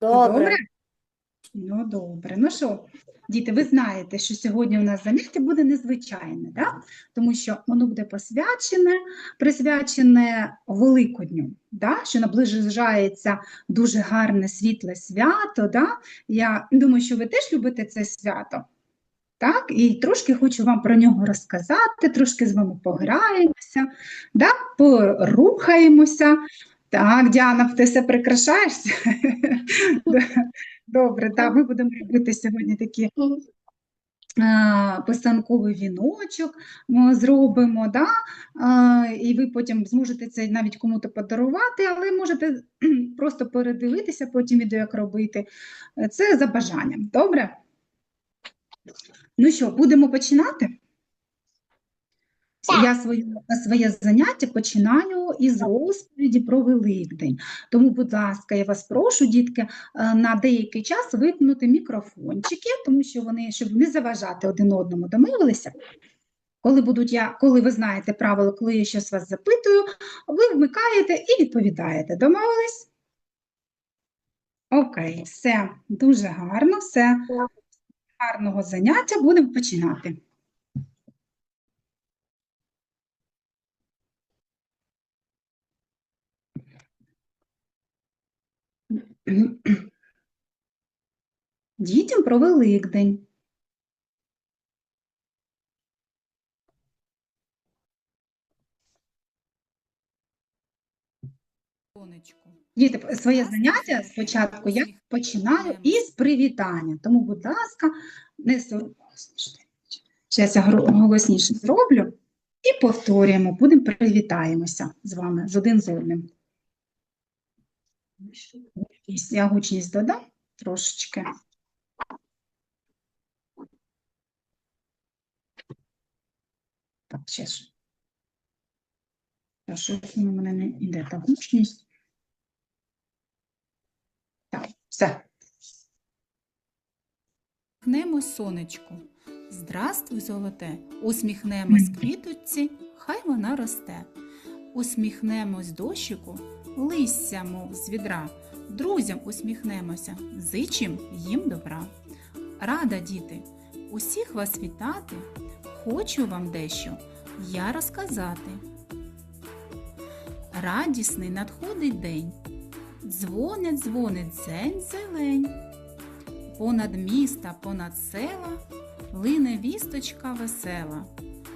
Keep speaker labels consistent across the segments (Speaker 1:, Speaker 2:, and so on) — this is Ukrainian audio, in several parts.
Speaker 1: Добре.
Speaker 2: Ну, добре. Ну що, діти, ви знаєте, що сьогодні у нас заняття буде незвичайне, да? тому що воно буде посвячене, присвячене Великодню, да? що наближається дуже гарне світле свято. Да? Я думаю, що ви теж любите це свято. Так, і трошки хочу вам про нього розказати, трошки з вами пограємося, да? порухаємося. Так, Діана, ти все прикрашаєшся? Добре, так, ми будемо робити сьогодні такі писанковий віночок ми зробимо, да? і ви потім зможете це навіть кому-то подарувати, але можете просто передивитися потім відео, як робити. Це за бажанням. Добре? Ну що, будемо починати? Я своє, своє заняття починаю із розповіді про Великдень. Тому, будь ласка, я вас прошу, дітки, е, на деякий час вимкнути мікрофончики, тому що вони, щоб не заважати один одному, домовилися. Коли будуть я, коли ви знаєте правила, коли я щось вас запитую, ви вмикаєте і відповідаєте. Домовились? Окей, все дуже гарно, все гарного заняття. Будемо починати. Дітям про Великдень. Діти, своє заняття спочатку я починаю із привітання. Тому, будь ласка, не соромтеся. Зараз я голосніше зроблю і повторюємо, будемо привітаємося з вами, з один з одним. Я гучність додам трошечки. Так, ще ж. Та щось у мене не йде та гучність. Так, все.
Speaker 3: Усміхнемось сонечку. Здравствуй, золоте. Усміхнемось квіточці, хай вона росте. Усміхнемось дощику, листя, мов з відра. Друзям усміхнемося, зичим їм добра. Рада, діти, усіх вас вітати. Хочу вам дещо я розказати. Радісний надходить день. Дзвонить, дзвонить дзень зелень. Понад міста, понад села лине вісточка весела.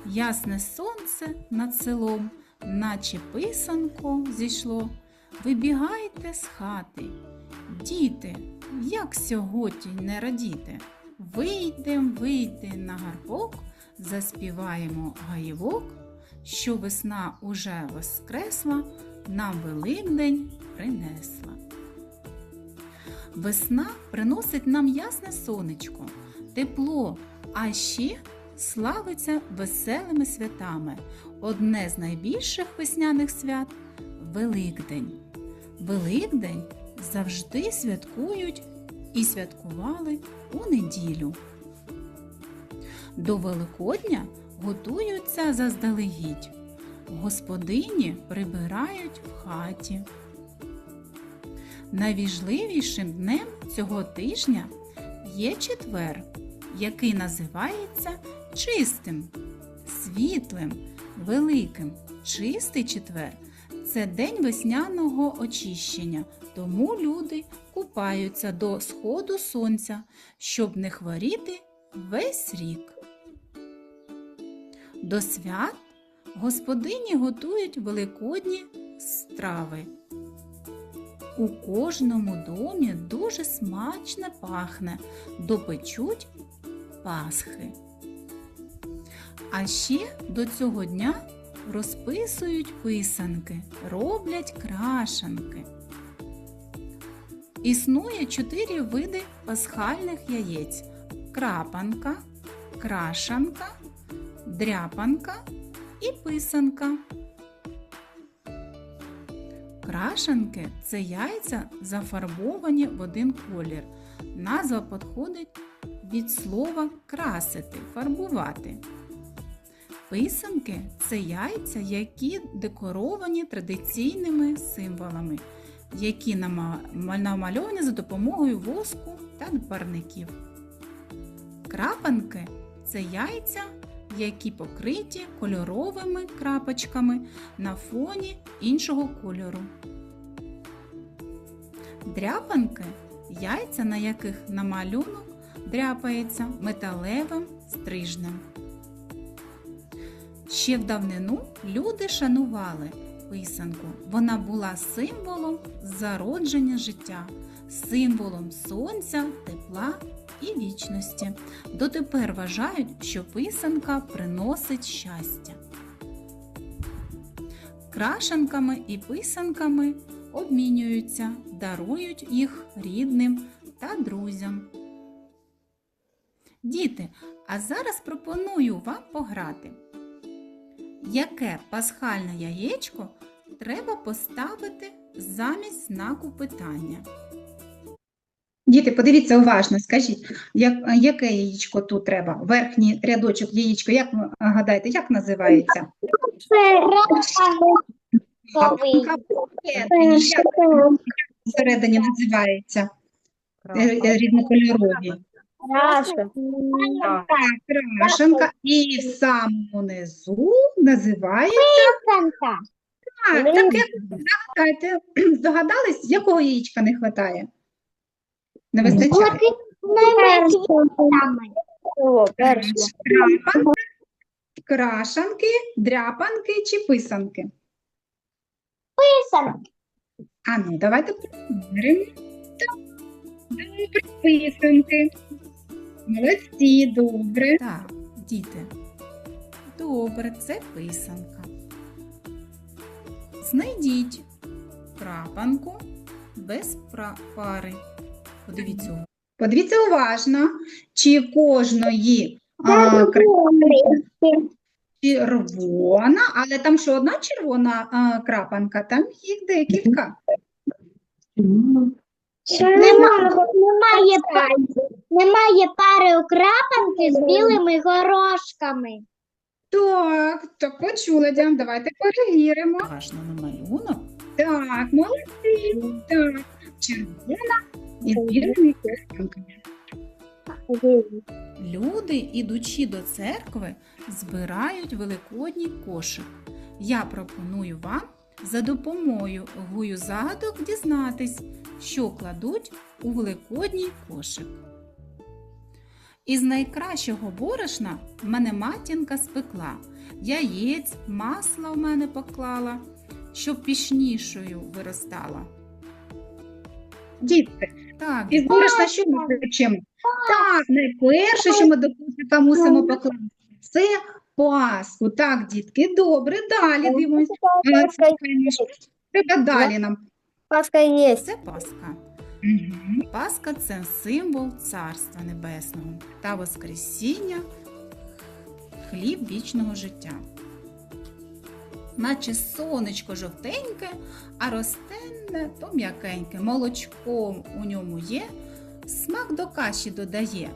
Speaker 3: Ясне сонце над селом, наче писанко зійшло. Вибігайте з хати. Діти, як сьогодні не радіти? Вийдем, вийдем на гарбок, заспіваємо гаївок, що весна уже воскресла, нам Великдень принесла. Весна приносить нам ясне сонечко, тепло, а ще славиться веселими святами. Одне з найбільших весняних свят Великдень. Великдень завжди святкують і святкували у неділю. До Великодня готуються заздалегідь. Господині прибирають в хаті. Найважливішим днем цього тижня є четвер, який називається чистим, світлим, великим. Чистий четвер це день весняного очищення, тому люди купаються до сходу сонця, щоб не хворіти весь рік. До свят господині готують великодні страви. У кожному домі дуже смачно пахне, допечуть пасхи. А ще до цього дня розписують писанки, роблять крашанки. Існує чотири види пасхальних яєць: крапанка, крашанка, дряпанка і писанка. Крашанки це яйця зафарбовані в один колір. Назва підходить від слова красити, фарбувати. Писанки це яйця, які декоровані традиційними символами. які намальовані за допомогою воску та парників. Крапанки це яйця, які покриті кольоровими крапочками на фоні іншого кольору. Дряпанки яйця, на яких на малюнок дряпається металевим стрижнем. Ще в давнину люди шанували писанку. Вона була символом зародження життя, символом сонця, тепла і вічності. Дотепер вважають, що писанка приносить щастя. Крашенками і писанками обмінюються, дарують їх рідним та друзям. Діти, а зараз пропоную вам пограти. Яке пасхальне яєчко треба поставити замість знаку питання?
Speaker 2: Діти, подивіться уважно, скажіть, як, яке яєчко тут треба? Верхній рядочок яєчко, як ви гадаєте, як називається? Всередині називається? Е, е, Різнокольорові. Крашенка. І в самому низу називається
Speaker 1: Писанка.
Speaker 2: так, таке, загадайте, здогадались, якого яєчка не вистачає? Не вистачає? Крапанки, крашанки, дряпанки чи писанки? А ну, давайте перевіримо. Так, Добре, писанки. Молодці, добре.
Speaker 3: Так, діти. Добре, це писанка. Знайдіть крапанку без пари. Подивіться. уважно.
Speaker 2: Подивіться уважно, чи в кожної а, крапанки червона, але там що одна червона а, крапанка, там їх декілька.
Speaker 1: Немає пари. Немає пари у крапанки з білими горошками.
Speaker 2: Так, так почула, Дям, давайте перевіримо.
Speaker 3: Уважно на малюнок.
Speaker 2: Так, молодці. Так, червона і білими крапанками.
Speaker 3: Люди, ідучи до церкви, збирають великодній кошик. Я пропоную вам за допомогою гую загадок дізнатись, що кладуть у великодній кошик. Із найкращого борошна мене матінка спекла, яєць, масла в мене поклала, щоб пішнішою виростала.
Speaker 2: Дітки,
Speaker 3: Так,
Speaker 2: із борошна що ми печемо? Так, найперше, що ми до кошика мусимо покласти, це паску. Так, дітки, добре, далі дивимося. Е, Треба далі нам.
Speaker 1: Паска є.
Speaker 3: це Пасха.
Speaker 2: Мгм.
Speaker 3: Пасха це символ Царства Небесного та Воскресіння, хліб вічного життя. Наче сонечко жовтеньке, а ростенне то м'якеньке, молочком у ньому є, смак до каші додає.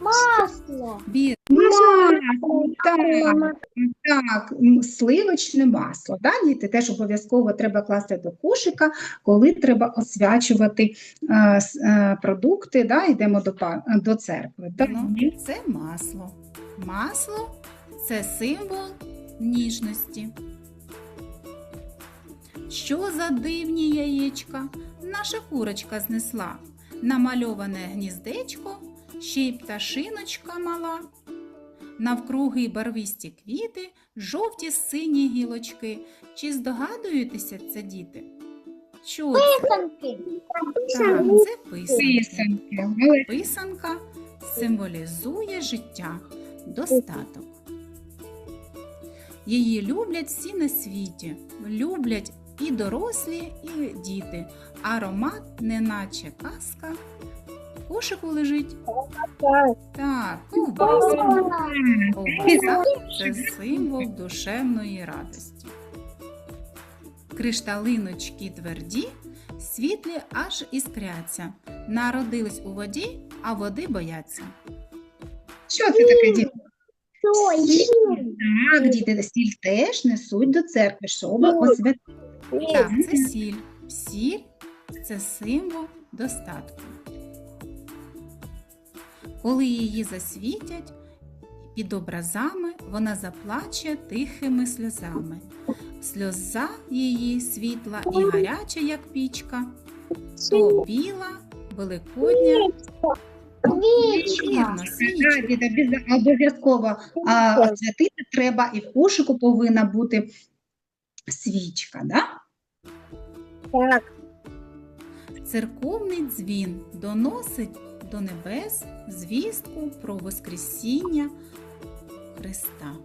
Speaker 1: Масло.
Speaker 3: Бір
Speaker 2: Масло, так, так, сливочне масло. Да, діти, теж обов'язково треба класти до кошика, коли треба освячувати е, е, продукти, да, йдемо до, до церкви.
Speaker 3: Ну, це масло. Масло це символ ніжності. Що за дивні яєчка наша курочка знесла? Намальоване гніздечко, ще й пташиночка мала. Навкруги барвисті квіти, жовті сині гілочки. Чи здогадуєтеся це, діти? Що це?
Speaker 1: Писанки.
Speaker 3: Так, це писанки.
Speaker 2: Писанки.
Speaker 3: Писанка символізує життя, достаток. Її люблять всі на світі, люблять і дорослі, і діти. Аромат, неначе казка. Кошику лежить. Так, ковбаска. Ковбаса це символ душевної радості. Кришталиночки тверді, світлі аж іскряться. Народились у воді, а води бояться.
Speaker 2: Що це таке, діти? Так, діти, стіль теж несуть до церкви, щоб освятити.
Speaker 3: Так, це сіль, Сіль це символ достатку. Коли її засвітять під образами, вона заплаче тихими сльозами. Сльоза її світла і гаряча, як пічка, то біла, великодня,
Speaker 1: Свічка.
Speaker 3: свічка.
Speaker 2: обов'язково освятити треба, і в кошику повинна бути свічка. Да?
Speaker 1: Так.
Speaker 3: Церковний дзвін доносить до небес звістку про Воскресіння Христа.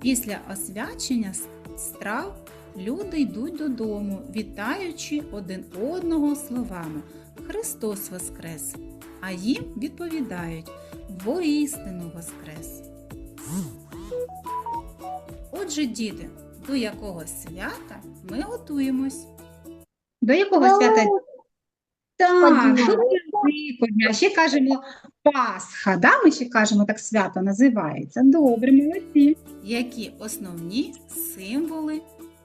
Speaker 3: Після освячення страв люди йдуть додому, вітаючи один одного словами Христос Воскрес! А їм відповідають Воістину Воскрес! Отже, діти, до якого свята ми готуємось?
Speaker 2: До якого свята? Так, Великодня. Ще кажемо Пасха, да? ми ще кажемо, так свято називається. Добре, молодці.
Speaker 3: Які основні символи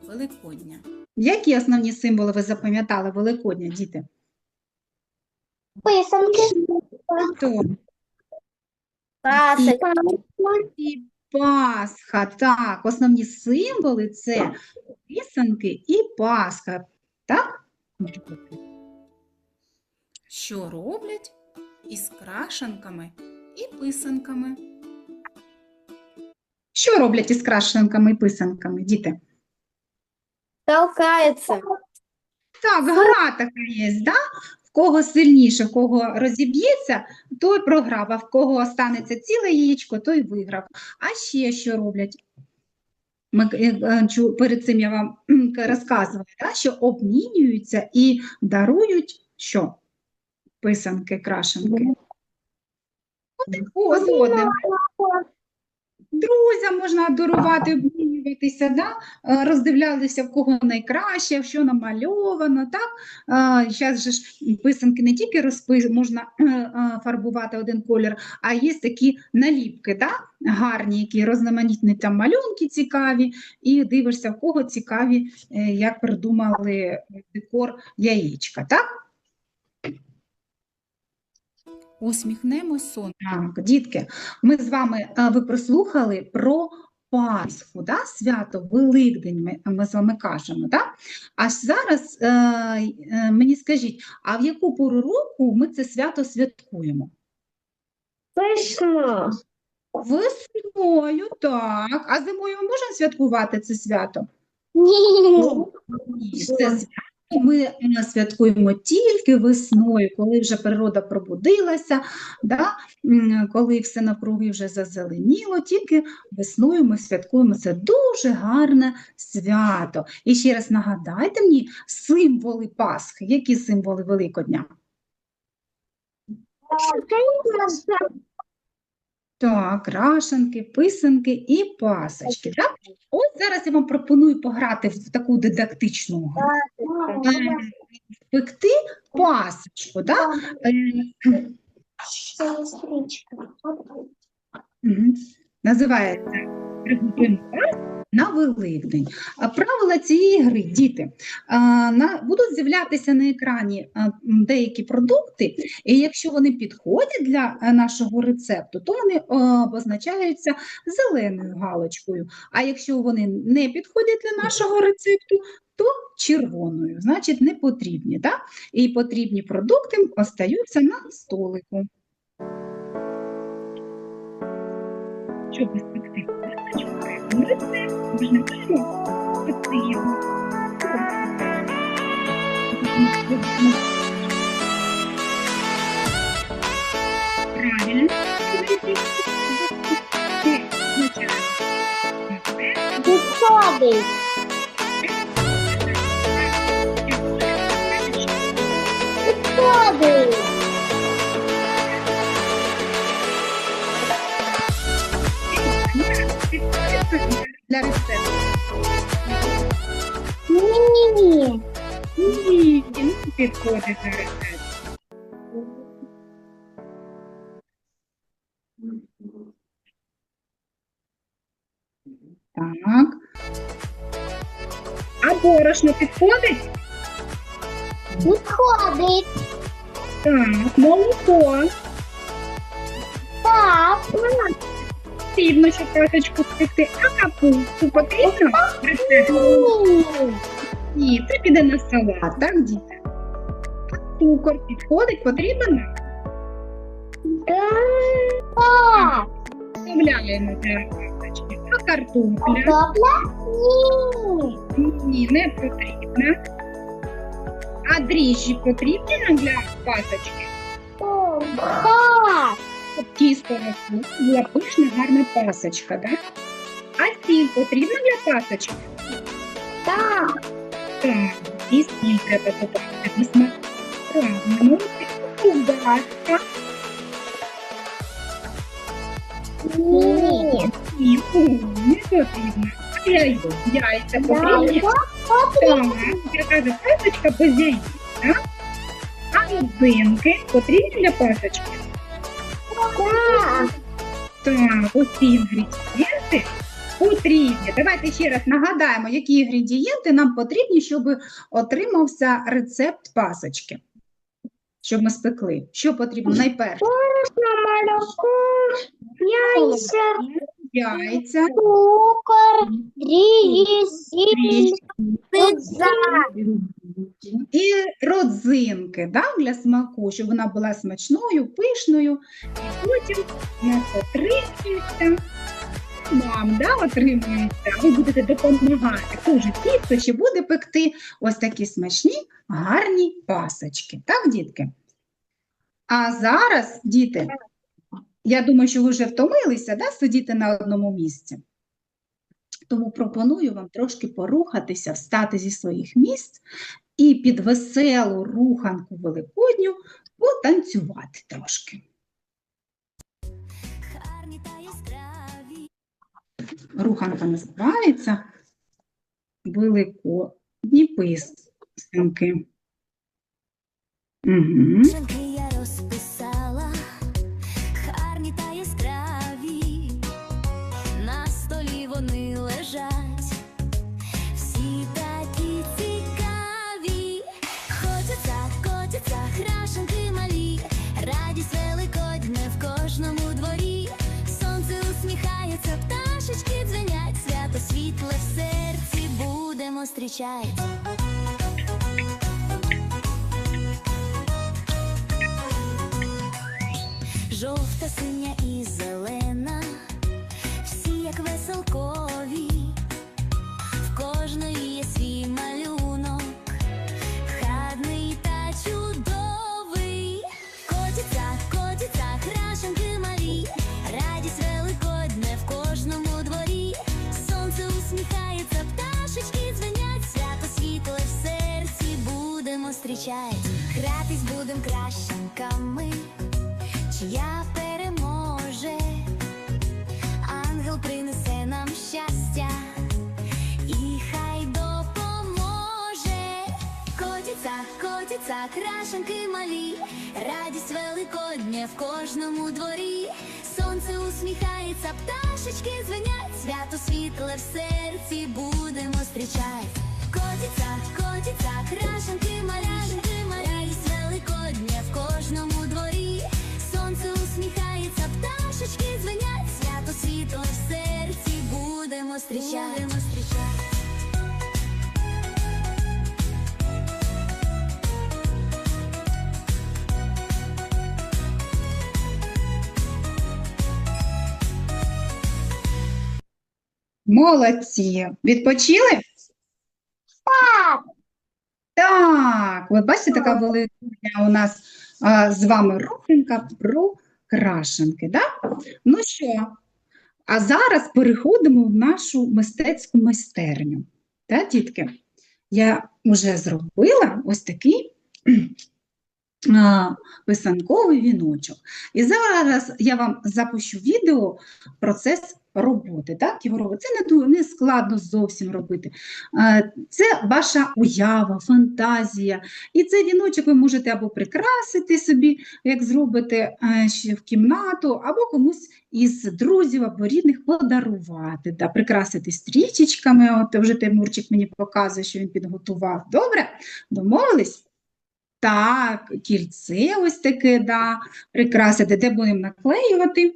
Speaker 3: Великодня?
Speaker 2: Які основні символи ви запам'ятали Великодня, діти?
Speaker 1: Писанки.
Speaker 2: То
Speaker 1: Пасочка.
Speaker 2: і Пасха, так, основні символи це писанки і Пасха, так?
Speaker 3: Що роблять із крашенками і писанками?
Speaker 2: Що роблять із крашенками і писанками, діти?
Speaker 1: Толкается.
Speaker 2: Так, гра така є, да? В кого сильніше, в кого розіб'ється, той програв, а в кого останеться ціле яєчко, той виграв. А ще що роблять? Ми, е, е, перед цим я вам розказувала, да? що обмінюються і дарують що? Писанки, крашенки. Один. Друзям можна дарувати, обмінюватися, да? Е, роздивлялися, в кого найкраще, що намальовано. Так? Зараз же ж писанки не тільки розпис... можна е, е, фарбувати один колір, а є такі наліпки, да? гарні, які різноманітні там малюнки цікаві, і дивишся, в кого цікаві, е, як придумали декор яєчка. Так?
Speaker 3: Усміхнемось сон.
Speaker 2: Так, дітки, ми з вами е, ви прослухали про Пасху, да? свято Великдень ми, ми з вами кажемо. Да? А зараз е, е, мені скажіть, а в яку пору року ми це свято святкуємо?
Speaker 1: Пишно.
Speaker 2: Весною, так. А зимою ми можемо святкувати це свято? Ні, це свято ми е, святкуємо тільки весною, коли вже природа пробудилася, да? коли все навкруги вже зазеленіло, тільки весною ми святкуємо це дуже гарне свято. І ще раз нагадайте мені символи Пасхи. Які символи Великодня? Так, крашенки, писанки і пасочки. Так? Ось зараз я вам пропоную пограти в таку дидактичну гру. Е, Пекти пасочку, да? Е, Називається «Приготуємо пасху на Великдень. А правила цієї гри, діти, на, будуть з'являтися на екрані деякі продукти, і якщо вони підходять для е, нашого рецепту, то вони обозначаються зеленою галочкою. А якщо вони не підходять для нашого рецепту, то червоною, значить не потрібні. Да? І потрібні продукти остаються на столику. Щоб спекти прямо спекти його. Правильно. Ти спочатку для рецепту.
Speaker 1: Ні.
Speaker 2: Ні, не підходить для рецепту. Так. А борошно підходить?
Speaker 1: Підходить.
Speaker 2: Так, молоко.
Speaker 1: Так.
Speaker 2: Потрібно, пасочку спекти. А капусту потрібно? Рецепт?
Speaker 1: Ні.
Speaker 2: Ні, це піде на салат, так, діти? А цукор підходить, потрібен? нам?
Speaker 1: Так.
Speaker 2: Вставляємо для. А картопля?
Speaker 1: Ні.
Speaker 2: Ні, не потрібно. А дріжджі потрібні нам для пасочки?
Speaker 1: Так.
Speaker 2: Щоб тісто росло, була пишна гарна пасочка, так? А сіль потрібна для пасочки?
Speaker 1: Так.
Speaker 2: Так, і сіль треба додати до смаку. Правильно, ковбаска.
Speaker 1: Ні.
Speaker 2: Ні, о, не потрібно. А яйця? Яйця потрібні?
Speaker 1: Яйця
Speaker 2: Так, яка же пасочка без яєць, так? А родзинки потрібні для пасочки?
Speaker 1: Так.
Speaker 2: оці інгредієнти потрібні. Давайте ще раз нагадаємо, які інгредієнти нам потрібні, щоб отримався рецепт пасочки. Щоб ми спекли. Що потрібно найперше?
Speaker 1: молоко, яйця,
Speaker 2: Яйця,
Speaker 1: цукор,
Speaker 2: і родзинки да, для смаку, щоб вона була смачною, пишною. І потім нас отримується. Мам, да, отримується. Ви будете допомагати. Кожен тісто чи буде пекти ось такі смачні, гарні пасочки. Так, дітки? А зараз, діти, я думаю, що ви вже втомилися да, сидіти на одному місці. Тому пропоную вам трошки порухатися, встати зі своїх місць і під веселу руханку великодню потанцювати трошки. Руханка називається Великодні писанки. Угу.
Speaker 4: Будемо зустрічать. Крашенки малі, радість великодня в кожному дворі. Сонце усміхається, пташечки дзвенять, свято світле в серці будемо зустрічать. Котяться, котяться, крашенки маляшенки, радість великодня в кожному дворі. Сонце усміхається, пташечки дзвенять, свято світло в серці будемо зустрічати.
Speaker 2: Молодці. Відпочили?
Speaker 1: Так.
Speaker 2: Так, ви бачите, така великодня у нас а, з вами руханка про крашенки. Да? Ну що, а зараз переходимо в нашу мистецьку майстерню. Та, дітки? Я вже зробила ось такий а, писанковий віночок. І зараз я вам запущу відео процес роботи. Так? Це не, не складно зовсім робити. Це ваша уява, фантазія. І цей віночок ви можете або прикрасити собі, як зробите ще в кімнату, або комусь із друзів або рідних подарувати, да, прикрасити стрічечками. От вже Тимурчик мені показує, що він підготував. Добре? Домовились? Так, кільце ось таке, да, прикрасити, де будемо наклеювати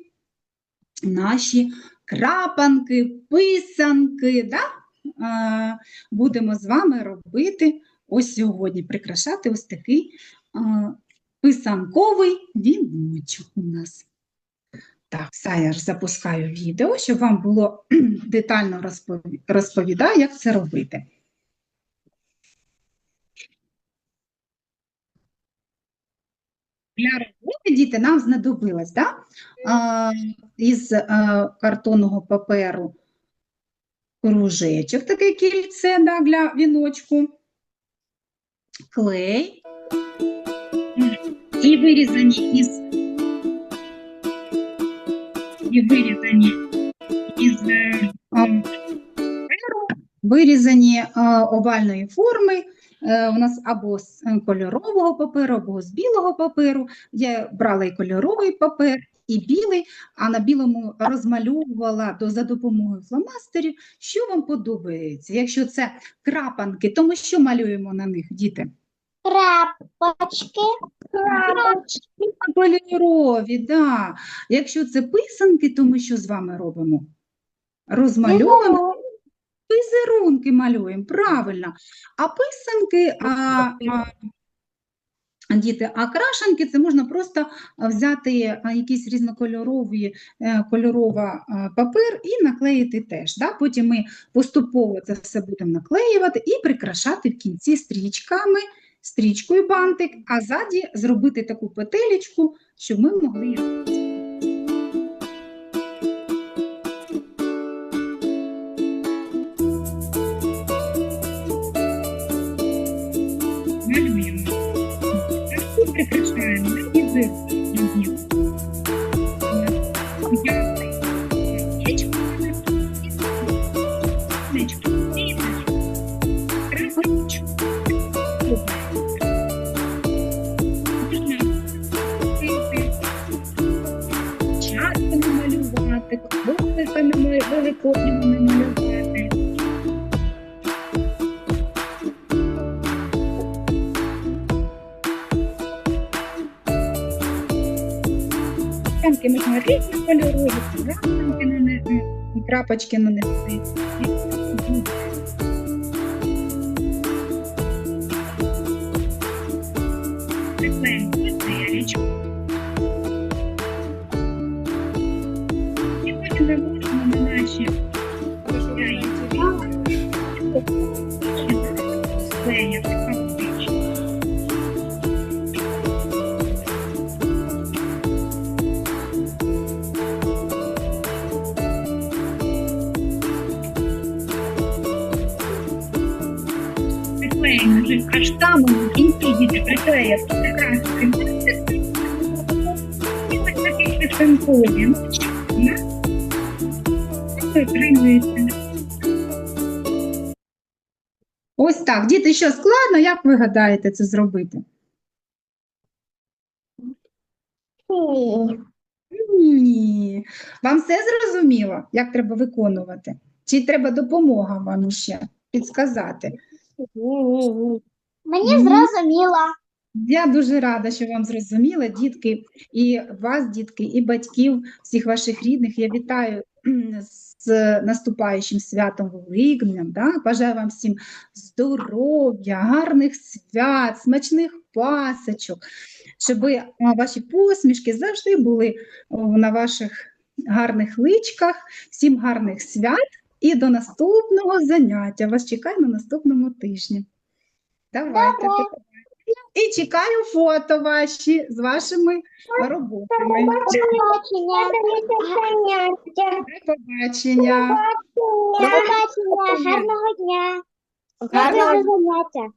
Speaker 2: наші крапанки, писанки, да? Будемо з вами робити ось сьогодні, прикрашати ось такий писанковий віночок у нас. Так, все, я ж запускаю відео, щоб вам було детально розпові- розповідаю, як це робити. Для роботи, діти, нам знадобилось, да? а, із а, картонного паперу кружечок, таке кільце да, для віночку, клей і вирізані із і вирізані із е, паперу, вирізані а, овальної форми. Е, У нас або з е, кольорового паперу, або з білого паперу. Я брала і кольоровий папер, і білий, а на білому розмальовувала до, за допомогою фломастерів, що вам подобається. Якщо це крапанки, то ми що малюємо на них, діти?
Speaker 1: Крапочки. Крапочки.
Speaker 2: Кольорові, да. Якщо це писанки, то ми що з вами робимо? Розмальовуємо візерунки малюємо, правильно. А писанки, а, а, діти, а крашенки це можна просто взяти якийсь різнокольорові е, кольорова папір і наклеїти теж. Да? Потім ми поступово це все будемо наклеювати і прикрашати в кінці стрічками, стрічкою бантик, а ззаді зробити таку петелечку, щоб ми могли її Прикрашаємо на візерунки. Часто намалювати, великими великодніми можна різні кольорові, крапочки на нести. Приклеїв ось так. Діти, що складно, як ви гадаєте це зробити?
Speaker 1: Ні.
Speaker 2: Ні. Вам все зрозуміло, як треба виконувати? Чи треба допомога вам ще підсказати?
Speaker 1: Мені
Speaker 2: Мгм.
Speaker 1: зрозуміло.
Speaker 2: Я дуже рада, що вам зрозуміло, дітки, і вас, дітки, і батьків, всіх ваших рідних. Я вітаю з наступаючим святом Великднем. Да? Бажаю вам всім здоров'я, гарних свят, смачних пасочок, щоб ваші посмішки завжди були на ваших гарних личках. Всім гарних свят і до наступного заняття. Вас чекаю на наступному тижні. Давайте. І чекаю фото ваші з вашими роботами.
Speaker 1: До побачення.
Speaker 2: До побачення.
Speaker 1: До побачення. Гарного дня. Гарного заняття.